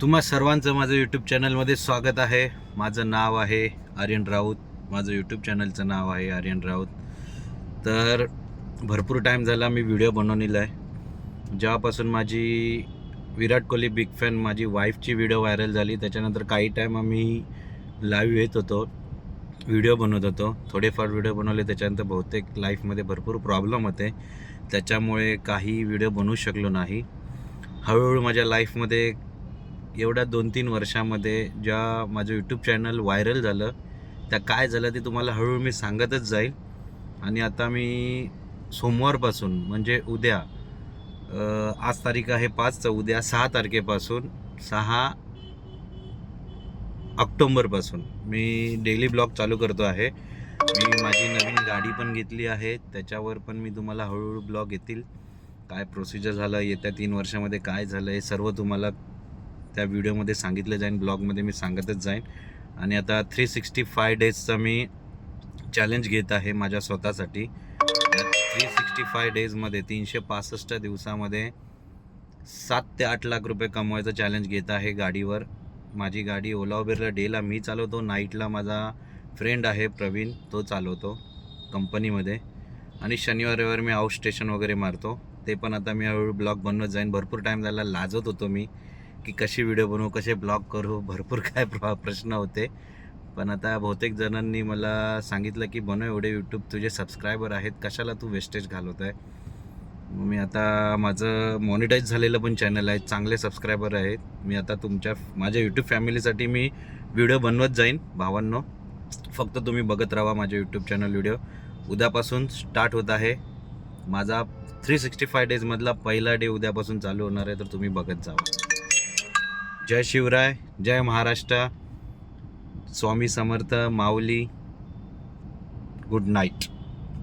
तुम्हा सर्वांचं माझं यूट्यूब चॅनलमध्ये स्वागत आहे. माझं नाव आहे आर्यन राऊत. माझं यूट्यूब चॅनलचं नाव आहे आर्यन राऊत. तर भरपूर टाईम झाला मी व्हिडिओ बनवलेला आहे. जेव्हापासून माझी विराट कोहली बिग फॅन माझी वाईफची व्हिडिओ व्हायरल झाली त्याच्यानंतर काही टाईम आम्ही लाईव्ह येत होतो. व्हिडिओ बनवत होतो. थोडेफार व्हिडिओ बनवले त्याच्यानंतर बहुतेक लाईफमध्ये भरपूर प्रॉब्लेम होते. त्याच्यामुळे काही व्हिडिओ बनवू शकलो नाही. हळूहळू माझ्या लाईफमध्ये एवढ्या दोन तीन वर्षामध्ये ज्या माझं यूट्यूब चॅनल व्हायरल झालं त्या काय झालं ते तुम्हाला हळूहळू मी सांगतच जाईल आणि आता मी सोमवारपासून म्हणजे उद्या आज तारीख आहे पाच तर उद्या सहा तारखेपासून सहा ऑक्टोंबरपासून मी डेली ब्लॉग चालू करतो आहे. मी माझी नवीन गाडी पण घेतली आहे त्याच्यावर पण मी तुम्हाला हळूहळू ब्लॉग येतील. काय प्रोसिजर झालं येत्या तीन वर्षामध्ये काय झालं हे सर्व तुम्हाला त्या व्हिडिओमध्ये सांगितलं जाईल ब्लॉगमध्ये मी सांगतच जाईन आणि आता थ्री सिक्स्टी फाय डेजचा मी चॅलेंज घेत आहे माझ्या स्वतःसाठी. थ्री सिक्स्टी फाय डेजमध्ये तीनशे पासष्ट दिवसामध्ये सात ते आठ लाख रुपये कमवायचं चॅलेंज घेत आहे गाडीवर. माझी गाडी ओला उबेरला डेला मी चालवतो. नाईटला माझा फ्रेंड आहे प्रवीण तो चालवतो कंपनीमध्ये आणि शनिवार रविवार मी आउट स्टेशन वगैरे मारतो. ते पण आता मी हळूहळू ब्लॉग बनवत जाईन. भरपूर टाईम झाला लाजत होतो मी. की कशी व्हिडिओ बनवू कसे ब्लॉग करू भरपूर काय प्रश्न होते. पण आता बहुतेक जणांनी मला सांगितलं की बनव एवढे यूट्यूब तुझे सबस्क्रायबर आहेत कशाला तू वेस्टेज घालवत आहे मी आता माझं मॉनिटाईज झालेलं पण चॅनल आहे चांगले सबस्क्रायबर आहेत. मी आता तुमच्या माझ्या यूट्यूब फॅमिलीसाठी मी व्हिडिओ बनवत जाईन भावांनो. फक्त तुम्ही बघत राहा माझे यूट्यूब चॅनल व्हिडिओ उद्यापासून स्टार्ट होत आहे. माझा थ्री सिक्स्टी फाय डेजमधला पहिला डे उद्यापासून चालू होणार आहे तर तुम्ही बघत जावा. जय शिवराय जय Maharashtra. Swami Samarth Mauli good night.